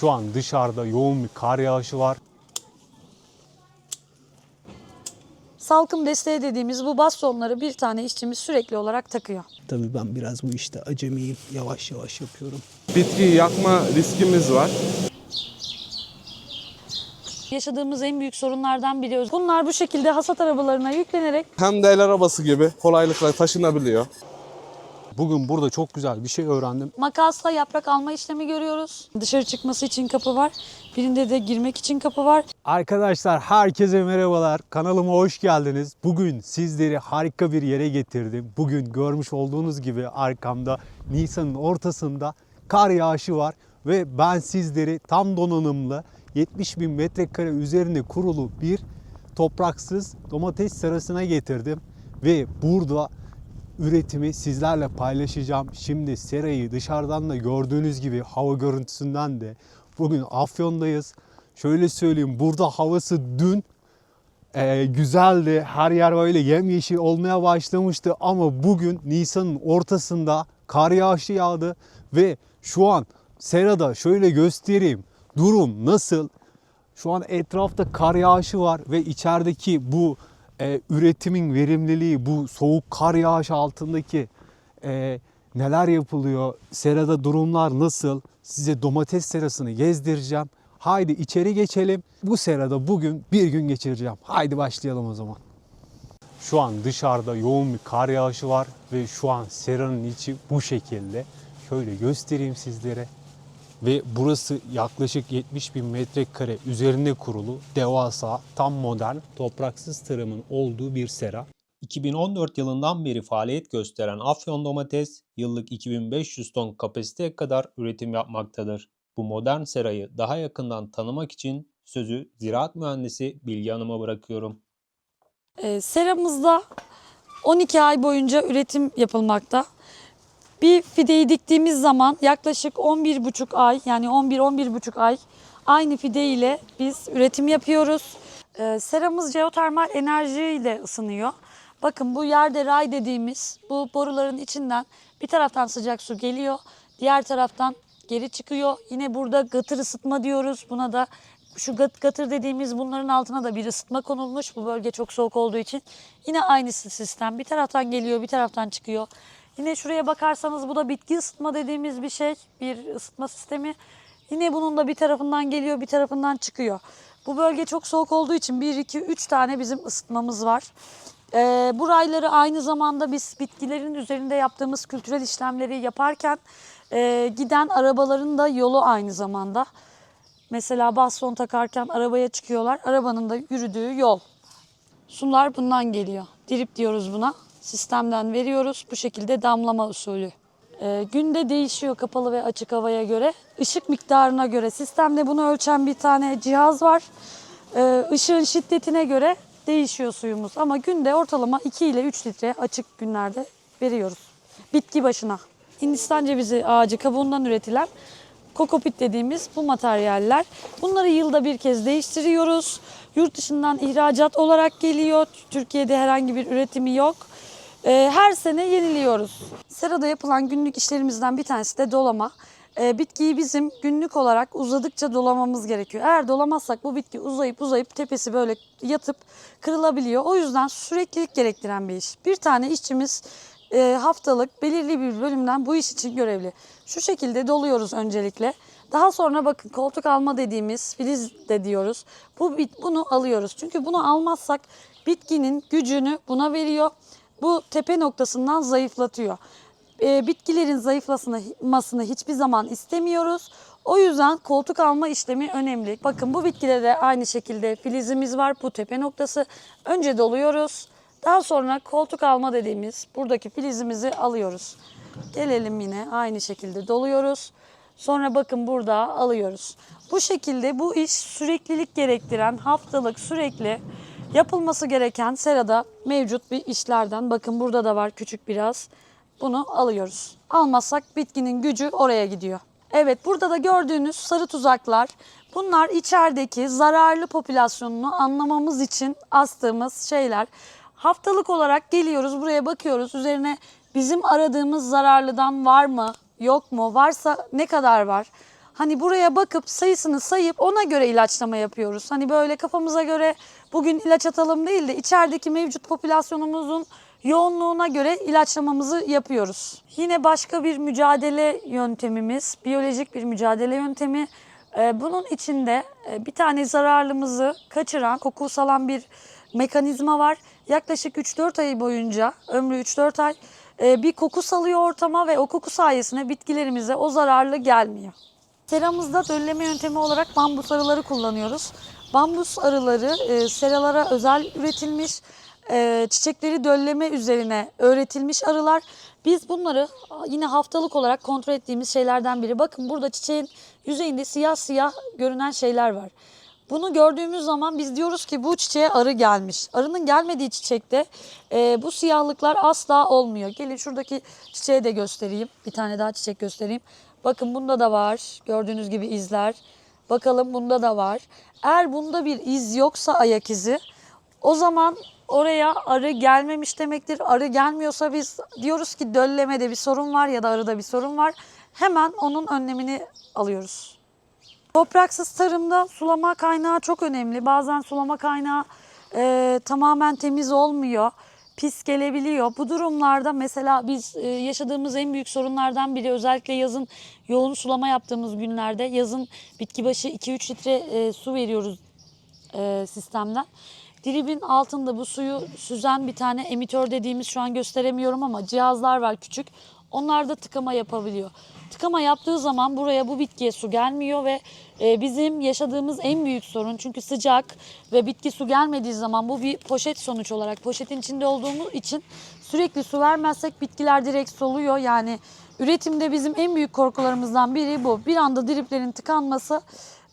Şu an dışarıda yoğun bir kar yağışı var. Salkım desteği dediğimiz bu bastonları bir tane işçimiz sürekli olarak takıyor. Tabii ben biraz bu işte acemiyim. Yavaş yavaş yapıyorum. Bitkiyi yakma riskimiz var. Yaşadığımız en büyük sorunlardan biri. Bunlar bu şekilde hasat arabalarına yüklenerek Hem de el arabası gibi kolaylıkla taşınabiliyor. Bugün burada çok güzel bir şey öğrendim. makasla yaprak alma işlemi görüyoruz. Dışarı çıkması için kapı var. Birinde de girmek için kapı var. Arkadaşlar herkese merhabalar. Kanalıma hoş geldiniz. Bugün sizleri harika bir yere getirdim. Bugün görmüş olduğunuz gibi arkamda Nisan'ın ortasında kar yağışı var ve ben sizleri tam donanımlı 70 bin metrekare üzerinde kurulu bir topraksız domates serasına getirdim ve burada üretimi sizlerle paylaşacağım. Şimdi serayı dışarıdan da gördüğünüz gibi hava görüntüsünden de bugün Afyon'dayız. Şöyle söyleyeyim burada havası dün e, güzeldi. Her yer böyle yemyeşil olmaya başlamıştı ama bugün Nisan'ın ortasında kar yağışı yağdı ve şu an serada şöyle göstereyim. Durum nasıl? Şu an etrafta kar yağışı var ve içerideki bu e, üretimin verimliliği, bu soğuk kar yağışı altındaki e, neler yapılıyor, serada durumlar nasıl? Size domates serasını gezdireceğim. Haydi içeri geçelim. Bu serada bugün bir gün geçireceğim. Haydi başlayalım o zaman. Şu an dışarıda yoğun bir kar yağışı var ve şu an seranın içi bu şekilde. Şöyle göstereyim sizlere. Ve burası yaklaşık 70 bin metrekare üzerinde kurulu devasa tam modern topraksız tarımın olduğu bir sera. 2014 yılından beri faaliyet gösteren Afyon Domates yıllık 2500 ton kapasiteye kadar üretim yapmaktadır. Bu modern serayı daha yakından tanımak için sözü ziraat mühendisi Bilge Hanım'a bırakıyorum. Ee, seramızda 12 ay boyunca üretim yapılmakta. Bir fideyi diktiğimiz zaman yaklaşık 11,5 ay yani 11-11,5 ay aynı fide ile biz üretim yapıyoruz. Ee, seramız jeotermal enerjiyle ısınıyor. Bakın bu yerde ray dediğimiz bu boruların içinden bir taraftan sıcak su geliyor, diğer taraftan geri çıkıyor. Yine burada gıtır ısıtma diyoruz. Buna da şu gat- gatır dediğimiz bunların altına da bir ısıtma konulmuş. Bu bölge çok soğuk olduğu için. Yine aynı sistem. Bir taraftan geliyor, bir taraftan çıkıyor. Yine şuraya bakarsanız bu da bitki ısıtma dediğimiz bir şey. Bir ısıtma sistemi. Yine bunun da bir tarafından geliyor, bir tarafından çıkıyor. Bu bölge çok soğuk olduğu için 1, 2, 3 tane bizim ısıtmamız var. Ee, bu rayları aynı zamanda biz bitkilerin üzerinde yaptığımız kültürel işlemleri yaparken e, giden arabaların da yolu aynı zamanda. Mesela baston takarken arabaya çıkıyorlar. Arabanın da yürüdüğü yol. Sular bundan geliyor. Drip diyoruz buna. Sistemden veriyoruz. Bu şekilde damlama usulü. Ee, günde değişiyor kapalı ve açık havaya göre. Işık miktarına göre sistemde bunu ölçen bir tane cihaz var. Ee, ışığın şiddetine göre değişiyor suyumuz. Ama günde ortalama 2 ile 3 litre açık günlerde veriyoruz. Bitki başına. Hindistan cevizi ağacı kabuğundan üretilen kokopit dediğimiz bu materyaller. Bunları yılda bir kez değiştiriyoruz. Yurt dışından ihracat olarak geliyor. Türkiye'de herhangi bir üretimi yok. Ee, her sene yeniliyoruz. Serada yapılan günlük işlerimizden bir tanesi de dolama. Ee, bitkiyi bizim günlük olarak uzadıkça dolamamız gerekiyor. Eğer dolamazsak bu bitki uzayıp uzayıp tepesi böyle yatıp kırılabiliyor. O yüzden süreklilik gerektiren bir iş. Bir tane işçimiz e, haftalık belirli bir bölümden bu iş için görevli. Şu şekilde doluyoruz öncelikle. Daha sonra bakın koltuk alma dediğimiz filiz de diyoruz. Bu bunu alıyoruz. Çünkü bunu almazsak bitkinin gücünü buna veriyor. Bu tepe noktasından zayıflatıyor. E, bitkilerin zayıflamasını hiçbir zaman istemiyoruz. O yüzden koltuk alma işlemi önemli. Bakın bu bitkide de aynı şekilde filizimiz var. Bu tepe noktası. Önce doluyoruz. Daha sonra koltuk alma dediğimiz buradaki filizimizi alıyoruz. Gelelim yine aynı şekilde doluyoruz. Sonra bakın burada alıyoruz. Bu şekilde bu iş süreklilik gerektiren haftalık sürekli yapılması gereken serada mevcut bir işlerden. Bakın burada da var küçük biraz. Bunu alıyoruz. Almazsak bitkinin gücü oraya gidiyor. Evet burada da gördüğünüz sarı tuzaklar bunlar içerideki zararlı popülasyonunu anlamamız için astığımız şeyler. Haftalık olarak geliyoruz buraya bakıyoruz üzerine bizim aradığımız zararlıdan var mı yok mu varsa ne kadar var Hani buraya bakıp sayısını sayıp ona göre ilaçlama yapıyoruz. Hani böyle kafamıza göre bugün ilaç atalım değil de içerideki mevcut popülasyonumuzun yoğunluğuna göre ilaçlamamızı yapıyoruz. Yine başka bir mücadele yöntemimiz, biyolojik bir mücadele yöntemi. Ee, Bunun içinde e, bir tane zararlımızı kaçıran, koku salan bir mekanizma var. Yaklaşık 3-4 ay boyunca, ömrü 3-4 ay e, bir koku salıyor ortama ve o koku sayesinde bitkilerimize o zararlı gelmiyor. Seramızda dölleme yöntemi olarak bambus arıları kullanıyoruz. Bambus arıları e, seralara özel üretilmiş, e, çiçekleri dölleme üzerine öğretilmiş arılar. Biz bunları yine haftalık olarak kontrol ettiğimiz şeylerden biri. Bakın burada çiçeğin yüzeyinde siyah siyah görünen şeyler var. Bunu gördüğümüz zaman biz diyoruz ki bu çiçeğe arı gelmiş. Arının gelmediği çiçekte e, bu siyahlıklar asla olmuyor. Gelin şuradaki çiçeği de göstereyim. Bir tane daha çiçek göstereyim. Bakın bunda da var. Gördüğünüz gibi izler. Bakalım bunda da var. Eğer bunda bir iz yoksa ayak izi o zaman oraya arı gelmemiş demektir. Arı gelmiyorsa biz diyoruz ki döllemede bir sorun var ya da arıda bir sorun var. Hemen onun önlemini alıyoruz. Topraksız tarımda sulama kaynağı çok önemli. Bazen sulama kaynağı e, tamamen temiz olmuyor, pis gelebiliyor. Bu durumlarda mesela biz e, yaşadığımız en büyük sorunlardan biri özellikle yazın yoğun sulama yaptığımız günlerde yazın bitki başı 2-3 litre e, su veriyoruz e, sistemden. Dribin altında bu suyu süzen bir tane emitör dediğimiz şu an gösteremiyorum ama cihazlar var küçük. Onlar da tıkama yapabiliyor. Tıkama yaptığı zaman buraya bu bitkiye su gelmiyor ve e, bizim yaşadığımız en büyük sorun çünkü sıcak ve bitki su gelmediği zaman bu bir poşet sonuç olarak poşetin içinde olduğumuz için sürekli su vermezsek bitkiler direkt soluyor. Yani üretimde bizim en büyük korkularımızdan biri bu. Bir anda driplerin tıkanması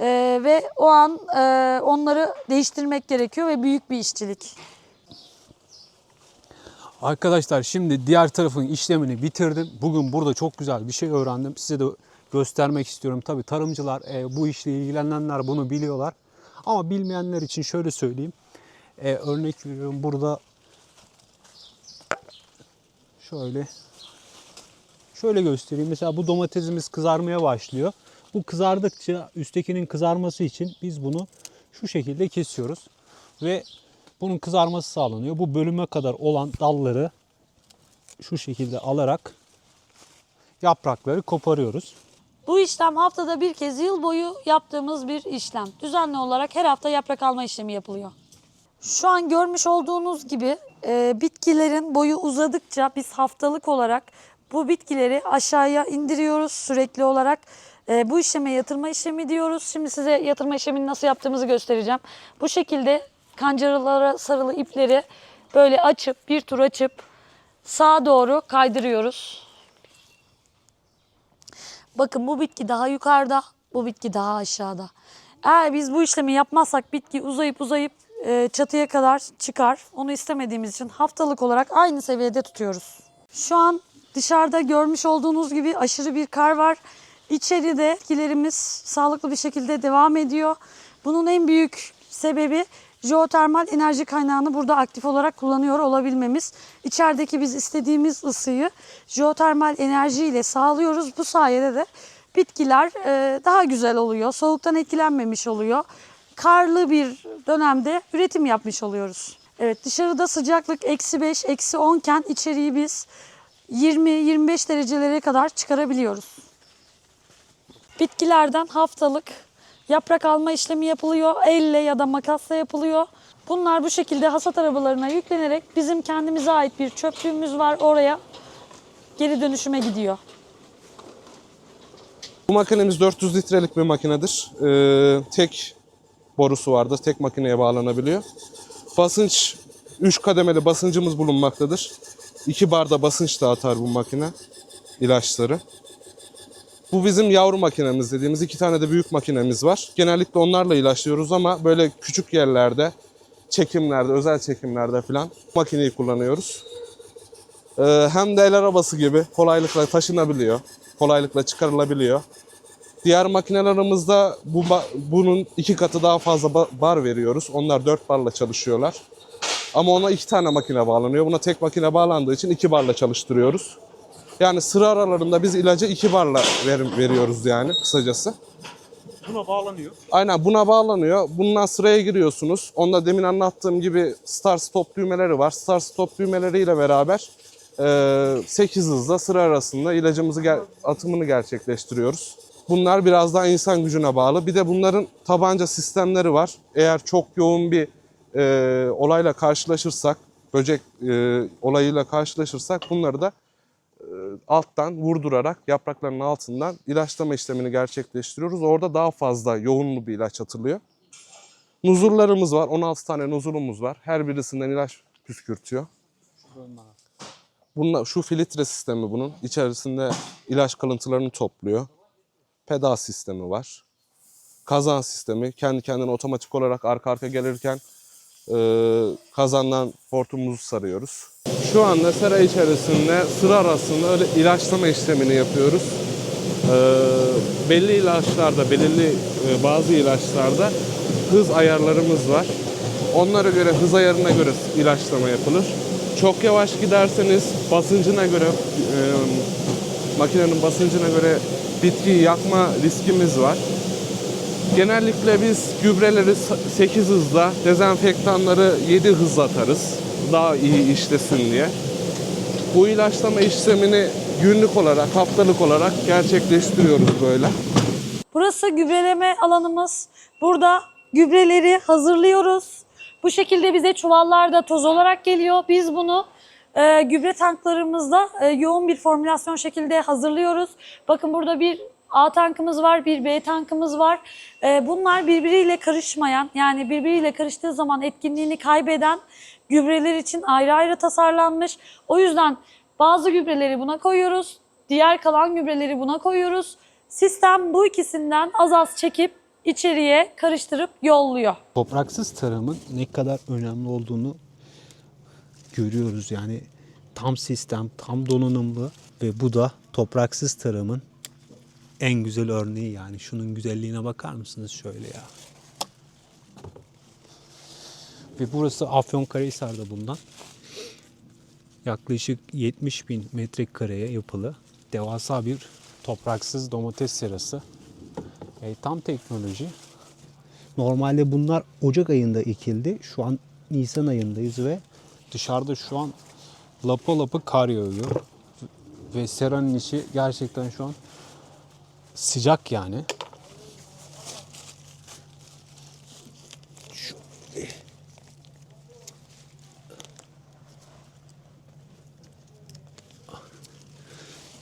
ee, ve o an e, onları değiştirmek gerekiyor ve büyük bir işçilik. Arkadaşlar şimdi diğer tarafın işlemini bitirdim. Bugün burada çok güzel bir şey öğrendim. Size de göstermek istiyorum. Tabii tarımcılar, e, bu işle ilgilenenler bunu biliyorlar. Ama bilmeyenler için şöyle söyleyeyim. E, örnek veriyorum burada şöyle şöyle göstereyim. Mesela bu domatesimiz kızarmaya başlıyor. Bu kızardıkça üsttekinin kızarması için biz bunu şu şekilde kesiyoruz. Ve bunun kızarması sağlanıyor. Bu bölüme kadar olan dalları şu şekilde alarak yaprakları koparıyoruz. Bu işlem haftada bir kez yıl boyu yaptığımız bir işlem. Düzenli olarak her hafta yaprak alma işlemi yapılıyor. Şu an görmüş olduğunuz gibi e, bitkilerin boyu uzadıkça biz haftalık olarak bu bitkileri aşağıya indiriyoruz sürekli olarak. E, bu işleme yatırma işlemi diyoruz. Şimdi size yatırma işlemini nasıl yaptığımızı göstereceğim. Bu şekilde kancarılara sarılı ipleri böyle açıp bir tur açıp sağa doğru kaydırıyoruz. Bakın bu bitki daha yukarıda, bu bitki daha aşağıda. Eğer biz bu işlemi yapmazsak bitki uzayıp uzayıp e, çatıya kadar çıkar. Onu istemediğimiz için haftalık olarak aynı seviyede tutuyoruz. Şu an dışarıda görmüş olduğunuz gibi aşırı bir kar var. İçeride bitkilerimiz sağlıklı bir şekilde devam ediyor. Bunun en büyük sebebi jeotermal enerji kaynağını burada aktif olarak kullanıyor olabilmemiz. İçerideki biz istediğimiz ısıyı jeotermal enerji ile sağlıyoruz. Bu sayede de bitkiler e, daha güzel oluyor. Soğuktan etkilenmemiş oluyor. Karlı bir dönemde üretim yapmış oluyoruz. Evet dışarıda sıcaklık eksi 5, eksi 10 iken içeriği biz 20-25 derecelere kadar çıkarabiliyoruz. Bitkilerden haftalık yaprak alma işlemi yapılıyor. Elle ya da makasla yapılıyor. Bunlar bu şekilde hasat arabalarına yüklenerek bizim kendimize ait bir çöplüğümüz var. Oraya geri dönüşüme gidiyor. Bu makinemiz 400 litrelik bir makinedir. Ee, tek borusu vardır. Tek makineye bağlanabiliyor. Basınç 3 kademeli basıncımız bulunmaktadır. 2 barda basınç dağıtar bu makine ilaçları. Bu bizim yavru makinemiz dediğimiz iki tane de büyük makinemiz var. Genellikle onlarla ilaçlıyoruz ama böyle küçük yerlerde, çekimlerde, özel çekimlerde falan makineyi kullanıyoruz. Ee, hem de el arabası gibi kolaylıkla taşınabiliyor, kolaylıkla çıkarılabiliyor. Diğer makinelerimizde bu bunun iki katı daha fazla ba- bar veriyoruz. Onlar dört barla çalışıyorlar. Ama ona iki tane makine bağlanıyor. Buna tek makine bağlandığı için iki barla çalıştırıyoruz. Yani sıra aralarında biz ilacı iki barla ver- veriyoruz yani kısacası. buna bağlanıyor. Aynen buna bağlanıyor. Bundan sıraya giriyorsunuz. Onda demin anlattığım gibi start stop düğmeleri var. Start stop düğmeleriyle beraber 8 hızla sıra arasında ilacımızı ger- atımını gerçekleştiriyoruz. Bunlar biraz daha insan gücüne bağlı. Bir de bunların tabanca sistemleri var. Eğer çok yoğun bir e, olayla karşılaşırsak, böcek e, olayıyla karşılaşırsak bunları da e, alttan vurdurarak yaprakların altından ilaçlama işlemini gerçekleştiriyoruz. Orada daha fazla yoğunlu bir ilaç atılıyor. Nuzullarımız var. 16 tane nuzulumuz var. Her birisinden ilaç püskürtüyor. Bunlar, şu filtre sistemi bunun. İçerisinde ilaç kalıntılarını topluyor. Pedal sistemi var. Kazan sistemi. Kendi kendine otomatik olarak arka arka gelirken kazandan hortumumuzu sarıyoruz. Şu anda sera içerisinde sıra arasında öyle ilaçlama işlemini yapıyoruz. E, belli ilaçlarda, belirli e, bazı ilaçlarda hız ayarlarımız var. Onlara göre, hız ayarına göre ilaçlama yapılır. Çok yavaş giderseniz basıncına göre, e, makinenin basıncına göre bitkiyi yakma riskimiz var. Genellikle biz gübreleri 8 hızla, dezenfektanları 7 hızla atarız. Daha iyi işlesin diye. Bu ilaçlama işlemini günlük olarak, haftalık olarak gerçekleştiriyoruz böyle. Burası gübreleme alanımız. Burada gübreleri hazırlıyoruz. Bu şekilde bize çuvallarda toz olarak geliyor. Biz bunu e, gübre tanklarımızda e, yoğun bir formülasyon şekilde hazırlıyoruz. Bakın burada bir A tankımız var, bir B tankımız var. E, bunlar birbiriyle karışmayan, yani birbiriyle karıştığı zaman etkinliğini kaybeden gübreler için ayrı ayrı tasarlanmış. O yüzden bazı gübreleri buna koyuyoruz, diğer kalan gübreleri buna koyuyoruz. Sistem bu ikisinden az az çekip içeriye karıştırıp yolluyor. Topraksız tarımın ne kadar önemli olduğunu görüyoruz. Yani tam sistem, tam donanımlı ve bu da topraksız tarımın en güzel örneği yani. Şunun güzelliğine bakar mısınız şöyle ya. Ve burası Afyonkarahisar'da bundan. Yaklaşık 70 bin metrekareye yapılı devasa bir topraksız domates serası. E, tam teknoloji. Normalde bunlar Ocak ayında ekildi. Şu an Nisan ayındayız ve dışarıda şu an lapa lapa kar yağıyor. Ve seranın içi gerçekten şu an sıcak yani.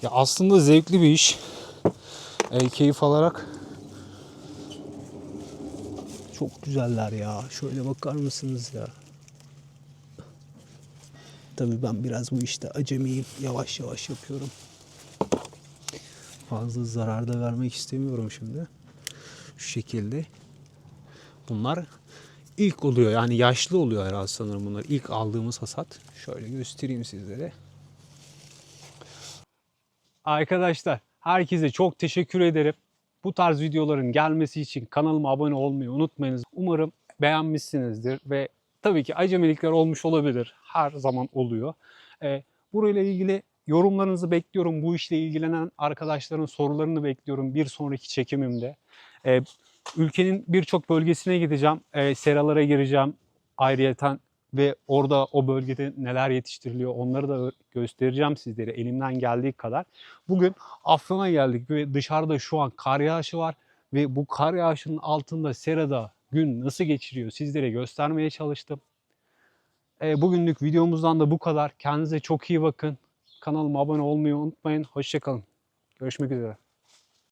Ya aslında zevkli bir iş. E, keyif alarak çok güzeller ya. Şöyle bakar mısınız ya? Tabii ben biraz bu işte acemiyim. Yavaş yavaş yapıyorum. Fazla zarar da vermek istemiyorum şimdi. Şu şekilde. Bunlar ilk oluyor. Yani yaşlı oluyor herhalde sanırım bunlar. İlk aldığımız hasat. Şöyle göstereyim sizlere. Arkadaşlar herkese çok teşekkür ederim. Bu tarz videoların gelmesi için kanalıma abone olmayı unutmayınız. Umarım beğenmişsinizdir ve tabii ki acemilikler olmuş olabilir. Her zaman oluyor. Ee, burayla ilgili yorumlarınızı bekliyorum. Bu işle ilgilenen arkadaşların sorularını bekliyorum bir sonraki çekimimde. Ee, ülkenin birçok bölgesine gideceğim. Ee, seralara gireceğim ayrıyeten ve orada o bölgede neler yetiştiriliyor onları da göstereceğim sizlere elimden geldiği kadar. Bugün Afyon'a geldik ve dışarıda şu an kar yağışı var ve bu kar yağışının altında serada gün nasıl geçiriyor sizlere göstermeye çalıştım. E, bugünlük videomuzdan da bu kadar. Kendinize çok iyi bakın. Kanalıma abone olmayı unutmayın. Hoşçakalın. Görüşmek üzere.